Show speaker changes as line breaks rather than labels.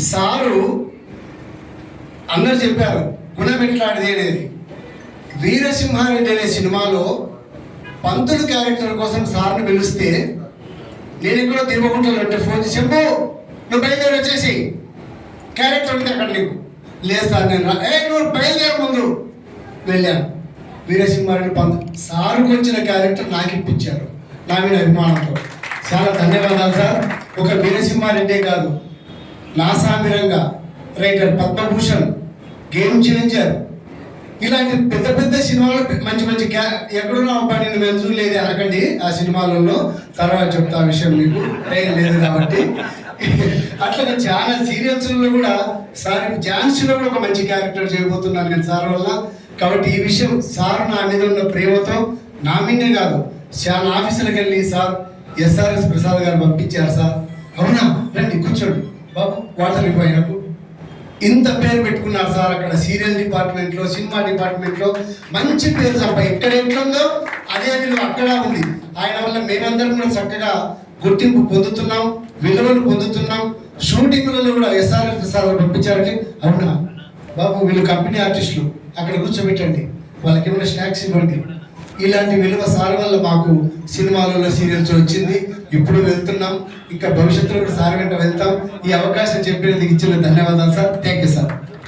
Sir అందరు చెప్పారు గుణమెట్లాడిది అనేది. వీరసింహారెడ్డి అనే సినిమాలో పంతులు క్యారెక్టర్ కోసం సార్ని పిలిస్తే నేను ఎక్కడో తిరుగుకుంటాను అంటే ఫోన్ చేసి చెప్పు నువ్వు బయలుదేరి వచ్చేసి. క్యారెక్టర్ ఉంది అక్కడ నీకు. లేదు సార్ నేను ఏ నువ్వు బయలుదేరి ముందు. వెళ్ళాను. వీరసింహారెడ్డి పంత సార్కు వచ్చిన క్యారెక్టర్ నాకు ఇప్పించారు. నా మీద అభిమానంతో. చాలా ధన్యవాదాలు సార్. ఒక వీరసింహారెడ్డే కాదు. Naa Saami Ranga Writer Padmabhushan Game Changer ఇలాంటి పెద్ద పెద్ద సినిమాలు మంచి మంచి క్యా ఎక్కడున్నా అబ్బా నేను మేము చూడలేదు అనకండి ఆ సినిమాలలో. తర్వాత చెప్తా విషయం మీకు. టైం లేదు కాబట్టి. అట్లా చాలా సీరియల్స్లో కూడా సార్ ఝాన్సీలో కూడా ఒక మంచి క్యారెక్టర్ చేయబోతున్నాను నేను సార్ వల్ల. కాబట్టి ఈ విషయం సార్ నా మీద ఉన్న ప్రేమతో నా మీదే కాదు చాలా ఆఫీసులకు వెళ్ళి సార్ ఎస్ఆర్ఎస్ ప్రసాద్ గారు పంపించారు సార్. అవునా? రండి కూర్చోండి. బాబు వాటర్ పోయినప్పుడు ఇంత పేరు పెట్టుకున్నారు సార్ అక్కడ సీరియల్ డిపార్ట్మెంట్లో సినిమా డిపార్ట్మెంట్లో. మంచి పేరు సంప ఎక్కడ ఎట్లుందో అదే విలువ అక్కడ ఉంది. ఆయన వల్ల మేమందరం కూడా చక్కగా గుర్తింపు పొందుతున్నాం విలువలు పొందుతున్నాం. షూటింగ్లలో కూడా ఎస్ఆర్ఎఫ్ సార్ పంపించారండి. అవునా? బాబు వీళ్ళు కంపెనీ ఆర్టిస్టులు. అక్కడ కూర్చోబెట్టండి. వాళ్ళకి ఏమైనా స్నాక్స్ ఇవ్వండి. ఇలాంటి విలువ సార్ వల్ల మాకు సినిమాలలో సీరియల్స్ వచ్చింది. ఇప్పుడు వెళ్తున్నాం. ఇంకా భవిష్యత్తులో కూడా సార్ వెంట వెళ్తాం. ఈ అవకాశం చెప్పినందుకు ఇచ్చిన ధన్యవాదాలు సార్. Thank you sir